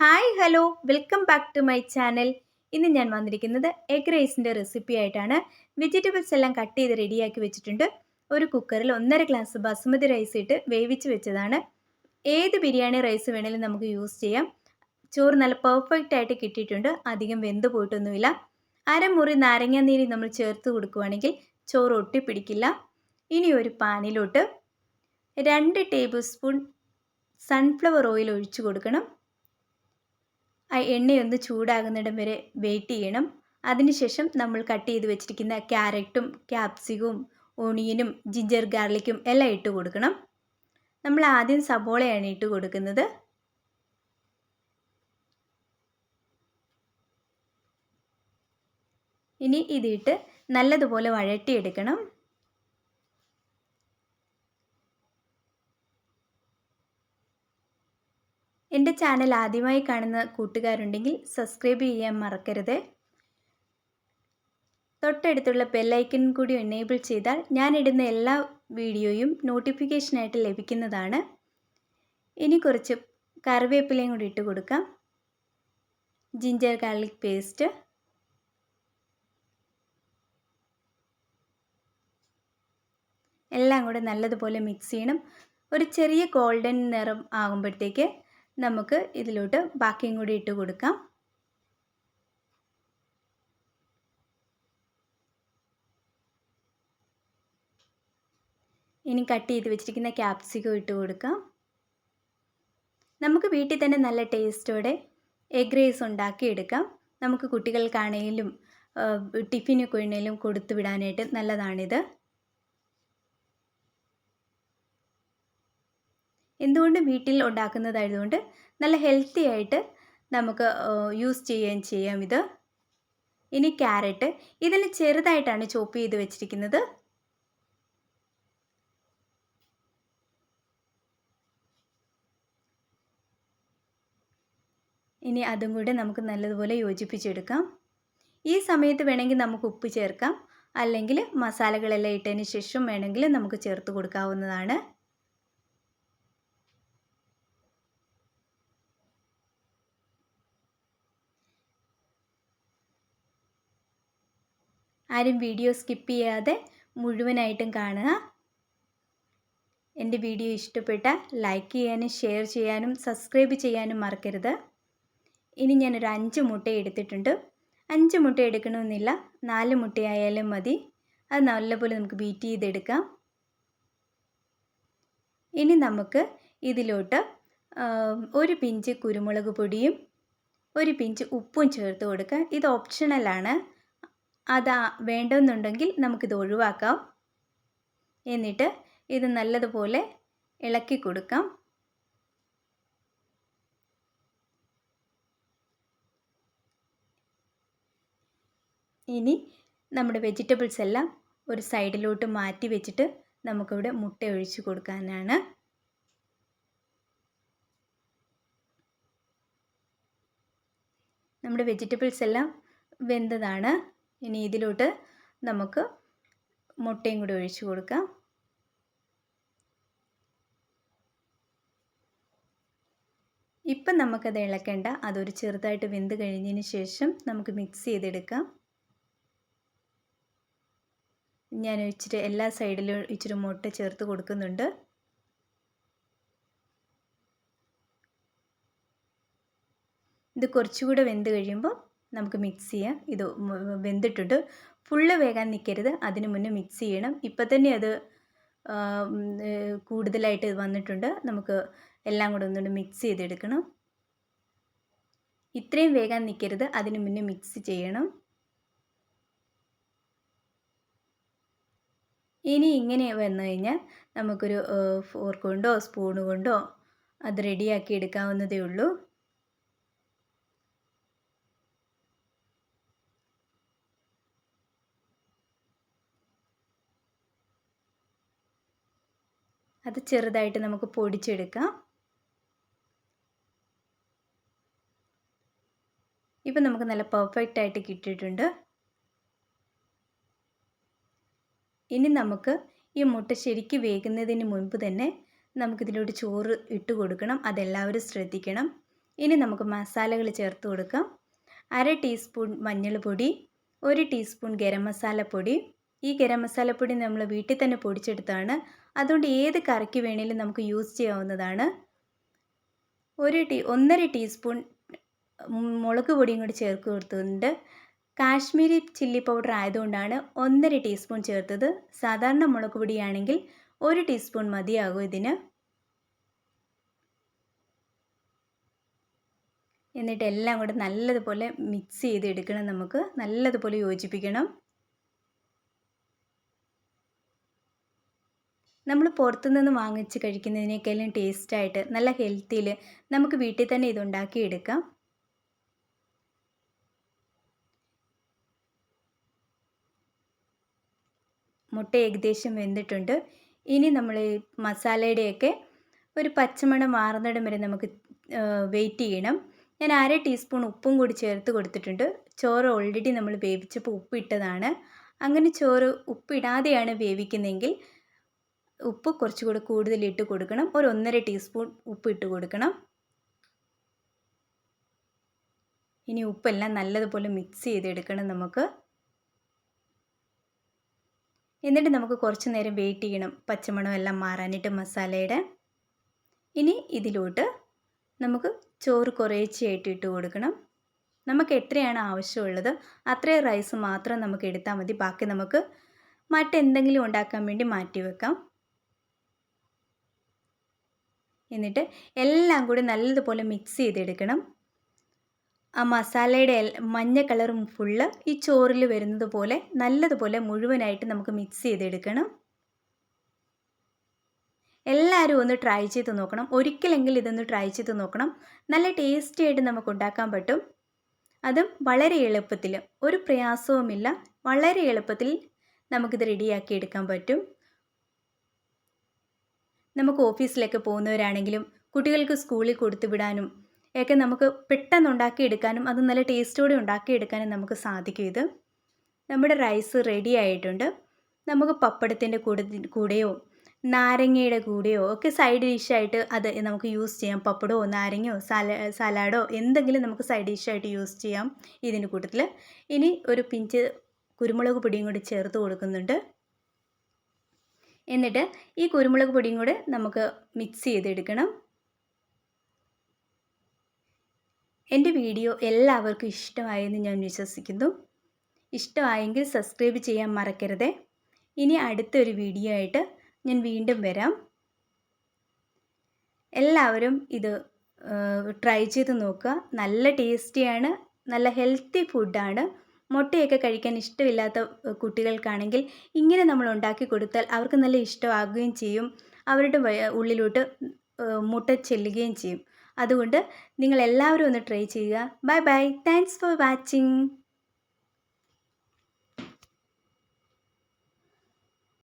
Hi hello welcome back to my channel ഇന്ന് ഞാൻ വന്നിരിക്കുന്നത് എഗ് റൈസിന്റെ റെസിപ്പി ആയിട്ടാണ്. വെജിറ്റബിൾസ് എല്ലാം കട്ട് ചെയ്ത് റെഡിയാക്കി വെച്ചിട്ടുണ്ട്. ഒരു കുക്കറിൽ ഒന്നര ഗ്ലാസ് ബസുമതി റൈസ് ഇട്ട് വേവിച്ച് വെച്ചതാണ്. ഏത് ബിരിയാണി റൈസ് വേണേലും നമുക്ക് യൂസ് ചെയ്യാം. ചോറ് നല്ല പെർഫെക്റ്റ് ആയിട്ട് കിട്ടിയിട്ടുണ്ട്. അധികം വെന്ത് പോയിട്ടൊന്നുമില്ല. അരമുറി നാരങ്ങാനീര് നമ്മൾ ചേർത്ത് കൊടുക്കുകയാണെങ്കിൽ ചോറ് ഒട്ടിപ്പിടിക്കില്ല ഇനി ഒരു പാനിലോട്ട് രണ്ട് ടേബിൾ സ്പൂൺ സൺഫ്ലവർ ഓയിൽ ഒഴിച്ചു കൊടുക്കണം. ആ എണ്ണയൊന്ന് ചൂടാകുന്നിടം വരെ വെയിറ്റ് ചെയ്യണം. അതിനുശേഷം നമ്മൾ കട്ട് ചെയ്ത് വെച്ചിരിക്കുന്ന ക്യാരറ്റും ക്യാപ്സികവും ഓണിയനും ജിഞ്ചർ ഗാർലിക്കും എല്ലാം ഇട്ട് കൊടുക്കണം. നമ്മൾ ആദ്യം സബോളയാണ് ഇട്ട് കൊടുക്കുന്നത്. ഇനി ഇതിട്ട് നല്ലതുപോലെ വഴറ്റിയെടുക്കണം. എന്റെ ചാനൽ ആദ്യമായി കാണുന്ന കൂട്ടുകാരുണ്ടെങ്കിൽ സബ്സ്ക്രൈബ് ചെയ്യാൻ മറക്കരുത്. തൊട്ടടുത്തുള്ള ബെല്ലൈക്കൺ കൂടി എനേബിൾ ചെയ്താൽ ഞാനിടുന്ന എല്ലാ വീഡിയോയും നോട്ടിഫിക്കേഷനായിട്ട് ലഭിക്കുന്നതാണ്. ഇനി കുറച്ച് കറിവേപ്പിലയും കൂടി ഇട്ട് കൊടുക്കാം. ജിഞ്ചർ ഗാർലിക് പേസ്റ്റ് എല്ലാം കൂടെ നല്ലതുപോലെ മിക്സ് ചെയ്യണം. ഒരു ചെറിയ ഗോൾഡൻ നിറം ആകുമ്പോഴത്തേക്ക് നമുക്ക് ഇതിലോട്ട് ബാക്കിയും കൂടി ഇട്ട് കൊടുക്കാം. ഇനി കട്ട് ചെയ്ത് വെച്ചിരിക്കുന്ന ക്യാപ്സിക്കം ഇട്ട് കൊടുക്കാം. നമുക്ക് വീട്ടിൽ തന്നെ നല്ല ടേസ്റ്റോടെ എഗ് റൈസ് ഉണ്ടാക്കിയെടുക്കാം. നമുക്ക് കുട്ടികൾക്കാണെങ്കിലും ടിഫിനൊക്കെ ഉണ്ടെങ്കിലും കൊടുത്തു വിടാനായിട്ട് നല്ലതാണിത്. എന്തുകൊണ്ടും വീട്ടിൽ ഉണ്ടാക്കുന്നതായതുകൊണ്ട് നല്ല ഹെൽത്തി ആയിട്ട് നമുക്ക് യൂസ് ചെയ്യുകയും ചെയ്യാം ഇത്. ഇനി ക്യാരറ്റ് ഇതിൽ ചെറുതായിട്ടാണ് ചോപ്പ് ചെയ്ത് വെച്ചിരിക്കുന്നത്. ഇനി അതും കൂടെ നമുക്ക് നല്ലതുപോലെ യോജിപ്പിച്ചെടുക്കാം. ഈ സമയത്ത് വേണമെങ്കിൽ നമുക്ക് ഉപ്പ് ചേർക്കാം. അല്ലെങ്കിൽ മസാലകളെല്ലാം ഇട്ടതിന് ശേഷം വേണമെങ്കിൽ നമുക്ക് ചേർത്ത് കൊടുക്കാവുന്നതാണ്. ആരും വീഡിയോ സ്കിപ്പ് ചെയ്യാതെ മുഴുവനായിട്ടും കാണുക. എന്റെ വീഡിയോ ഇഷ്ടപ്പെട്ട ലൈക്ക് ചെയ്യാനും ഷെയർ ചെയ്യാനും സബ്സ്ക്രൈബ് ചെയ്യാനും മറക്കരുത്. ഇനി ഞാനൊരു അഞ്ച് മുട്ട എടുത്തിട്ടുണ്ട്. അഞ്ച് മുട്ട എടുക്കണമെന്നില്ല നാല് മുട്ടയായാലും മതി. അത് നല്ലപോലെ നമുക്ക് ബീറ്റ് ചെയ്തെടുക്കാം. ഇനി നമുക്ക് ഇതിലോട്ട് ഒരു പിഞ്ച് കുരുമുളക് പൊടിയും ഒരു പിഞ്ച് ഉപ്പും ചേർത്ത് കൊടുക്കുക. ഇത് ഓപ്ഷണലാണ് അത് വേണ്ടെന്നുണ്ടെങ്കിൽ നമുക്കിത് ഒഴിവാക്കാം. എന്നിട്ട് ഇത് നല്ലതുപോലെ ഇളക്കി കൊടുക്കാം. ഇനി നമ്മുടെ വെജിറ്റബിൾസ് എല്ലാം ഒരു സൈഡിലോട്ട് മാറ്റി വെച്ചിട്ട് നമുക്കിവിടെ മുട്ട ഒഴിച്ച് കൊടുക്കാനാണ്. നമ്മുടെ വെജിറ്റബിൾസ് എല്ലാം വെന്തതാണ്. ഇനി ഇതിലോട്ട് നമുക്ക് മുട്ടയും കൂടി ഒഴിച്ചു കൊടുക്കാം. ഇപ്പം നമുക്കത് ഇളക്കേണ്ട. അതൊരു ചെറുതായിട്ട് വെന്ത് കഴിഞ്ഞതിന് ശേഷം നമുക്ക് മിക്സ് ചെയ്തെടുക്കാം. ഞാൻ ഇച്ചിരി എല്ലാ സൈഡിലും ഇച്ചിരി മുട്ട ചേർത്ത് കൊടുക്കുന്നുണ്ട്. ഇത് കുറച്ചുകൂടെ വെന്ത് കഴിയുമ്പോൾ നമുക്ക് മിക്സ് ചെയ്യാം. ഇത് വെന്തിട്ടുണ്ട് ഫുള്ള് വേകാൻ നിൽക്കരുത് അതിന് മുന്നേ മിക്സ് ചെയ്യണം. ഇപ്പം തന്നെ അത് കൂടുതലായിട്ട് വന്നിട്ടുണ്ട്. നമുക്ക് എല്ലാം കൂടെ ഒന്നുകൂടി മിക്സ് ചെയ്തെടുക്കണം. ഇത്രയും വേഗം നിൽക്കരുത് അതിന് മുന്നേ മിക്സ് ചെയ്യണം. ഇനി ഇങ്ങനെ വന്നു കഴിഞ്ഞാൽ നമുക്കൊരു ഫോർക്ക് കൊണ്ടോ സ്പൂൺ കൊണ്ടോ അത് റെഡിയാക്കി എടുക്കാവുന്നതേ ഉള്ളൂ. അത് ചെറുതായിട്ട് നമുക്ക് പൊടിച്ചെടുക്കാം. ഇപ്പം നമുക്ക് നല്ല പെർഫെക്റ്റ് ആയിട്ട് കിട്ടിയിട്ടുണ്ട്. ഇനി നമുക്ക് ഈ മുട്ട ശരിക്ക് വേകുന്നതിന് മുൻപ് തന്നെ നമുക്കിതിലോട്ട് ചോറ് ഇട്ട് കൊടുക്കണം. അതെല്ലാവരും ശ്രദ്ധിക്കണം. ഇനി നമുക്ക് മസാലകൾ ചേർത്ത് കൊടുക്കാം. അര ടീസ്പൂൺ മഞ്ഞൾപ്പൊടി ഒരു ടീസ്പൂൺ ഗരം മസാലപ്പൊടി. ഈ ഗരം മസാലപ്പൊടി നമ്മൾ വീട്ടിൽ തന്നെ പൊടിച്ചെടുത്താണ്. അതുകൊണ്ട് ഏത് കറിക്ക് വേണേലും നമുക്ക് യൂസ് ചെയ്യാവുന്നതാണ്. ഒരു ടീ ഒന്നര ടീസ്പൂൺ മുളക് പൊടിയും കൂടി ചേർത്ത് കൊടുത്തിട്ടുണ്ട്. കാശ്മീരി ചില്ലി പൗഡർ ആയതുകൊണ്ടാണ് ഒന്നര ടീസ്പൂൺ ചേർത്തത്. സാധാരണ മുളക് പൊടിയാണെങ്കിൽ ഒരു ടീസ്പൂൺ മതിയാകും ഇതിന്. എന്നിട്ട് എല്ലാം കൂടെ നല്ലതുപോലെ മിക്സ് ചെയ്തെടുക്കണം നമുക്ക്. നല്ലതുപോലെ യോജിപ്പിക്കണം. നമ്മൾ പുറത്തുനിന്ന് വാങ്ങിച്ച് കഴിക്കുന്നതിനേക്കാളും ടേസ്റ്റായിട്ട് നല്ല ഹെൽത്തിയിൽ നമുക്ക് വീട്ടിൽ തന്നെ ഇതുണ്ടാക്കി എടുക്കാം മുട്ട ഏകദേശം വെന്തിട്ടുണ്ട്. ഇനി നമ്മൾ ഈ മസാലയുടെയൊക്കെ ഒരു പച്ചമണം മാറുന്നിടം വരെ നമുക്ക് വെയിറ്റ് ചെയ്യണം. ഞാൻ അര ടീസ്പൂൺ ഉപ്പും കൂടി ചേർത്ത് കൊടുത്തിട്ടുണ്ട്. ചോറ് ഓൾറെഡി നമ്മൾ വേവിച്ചപ്പോൾ ഉപ്പിട്ടതാണ്. അങ്ങനെ ചോറ് ഉപ്പിടാതെയാണ് വേവിക്കുന്നതെങ്കിൽ ഉപ്പ് കുറച്ചുകൂടി കൂടുതൽ ഇട്ട് കൊടുക്കണം. ഒരു ഒന്നര ടീസ്പൂൺ ഉപ്പ് ഇട്ട് കൊടുക്കണം. ഇനി ഉപ്പെല്ലാം നല്ലതുപോലെ മിക്സ് ചെയ്തെടുക്കണം നമുക്ക്. എന്നിട്ട് നമുക്ക് കുറച്ച് നേരം വെയിറ്റ് ചെയ്യണം. പച്ചമണം എല്ലാം മാറാനിട്ട് മസാലയുടെ. ഇനി ഇതിലോട്ട് നമുക്ക് ചോറ് കുറേശ്ശെയായിട്ട് ഇട്ട് കൊടുക്കണം. നമുക്ക് എത്രയാണ് ആവശ്യമുള്ളത് അത്രയും റൈസ് മാത്രം നമുക്ക് എടുത്താൽ മതി. ബാക്കി നമുക്ക് മറ്റെന്തെങ്കിലും ഉണ്ടാക്കാൻ വേണ്ടി മാറ്റി വെക്കാം. എന്നിട്ട് എല്ലാം കൂടി നല്ലതുപോലെ മിക്സ് ചെയ്തെടുക്കണം. ആ മസാലയുടെ മഞ്ഞ കളറും ഫുള്ള് ഈ ചോറിൽ വരുന്നത് പോലെ നല്ലതുപോലെ മുഴുവനായിട്ട് നമുക്ക് മിക്സ് ചെയ്തെടുക്കണം. എല്ലാവരും ഒന്ന് ട്രൈ ചെയ്ത് നോക്കണം. ഒരിക്കലെങ്കിലും ഇതൊന്ന് ട്രൈ ചെയ്ത് നോക്കണം. നല്ല ടേസ്റ്റി ആയിട്ട് നമുക്ക് ഉണ്ടാക്കാൻ പറ്റും. അതും വളരെ എളുപ്പത്തിൽ ഒരു പ്രയാസവുമില്ല. വളരെ എളുപ്പത്തിൽ നമുക്കിത് റെഡിയാക്കി എടുക്കാൻ പറ്റും. നമുക്ക് ഓഫീസിലൊക്കെ പോകുന്നവരാണെങ്കിലും കുട്ടികൾക്ക് സ്കൂളിൽ കൊടുത്തു വിടാനും ഒക്കെ നമുക്ക് പെട്ടെന്ന് ഉണ്ടാക്കിയെടുക്കാനും അത് നല്ല ടേസ്റ്റോടെ ഉണ്ടാക്കിയെടുക്കാനും നമുക്ക് സാധിക്കും ഇത്. നമ്മുടെ റൈസ് റെഡി ആയിട്ടുണ്ട്. നമുക്ക് പപ്പടത്തിന്റെ കൂടെ കൂടെയോ നാരങ്ങയുടെ കൂടെയോ ഒക്കെ സൈഡ് ഡിഷായിട്ട് അത് നമുക്ക് യൂസ് ചെയ്യാം. പപ്പടമോ നാരങ്ങയോ സല സലാഡോ എന്തെങ്കിലും നമുക്ക് സൈഡ് ഡിഷായിട്ട് യൂസ് ചെയ്യാം ഇതിന്റെ കൂട്ടത്തിൽ ഇനി ഒരു പിഞ്ച് കുരുമുളക് പൊടിയും കൂടി ചേർത്ത് കൊടുക്കുന്നുണ്ട്. എന്നിട്ട് ഈ കുരുമുളക് പൊടിയും കൂടെ നമുക്ക് മിക്സ് ചെയ്തെടുക്കണം. എന്റെ വീഡിയോ എല്ലാവർക്കും ഇഷ്ടമായെന്ന് ഞാൻ വിശ്വസിക്കുന്നു. ഇഷ്ടമായെങ്കിൽ സബ്സ്ക്രൈബ് ചെയ്യാൻ മറക്കരുത്. ഇനി അടുത്തൊരു വീഡിയോ ആയിട്ട് ഞാൻ വീണ്ടും വരാം. എല്ലാവരും ഇത് ട്രൈ ചെയ്ത് നോക്കുക. നല്ല ടേസ്റ്റിയാണ് നല്ല ഹെൽത്തി ഫുഡാണ് മുട്ടയൊക്കെ കഴിക്കാൻ ഇഷ്ടമില്ലാത്ത കുട്ടികൾക്കാണെങ്കിൽ ഇങ്ങനെ നമ്മൾ ഉണ്ടാക്കി കൊടുത്താൽ അവർക്ക് നല്ല ഇഷ്ടമാകുകയും ചെയ്യും. അവരുടെ ഉള്ളിലോട്ട് മുട്ട ചെല്ലുകയും ചെയ്യും. അതുകൊണ്ട് നിങ്ങൾ എല്ലാവരും ഒന്ന് ട്രൈ ചെയ്യുക. Bye bye. Thanks for watching.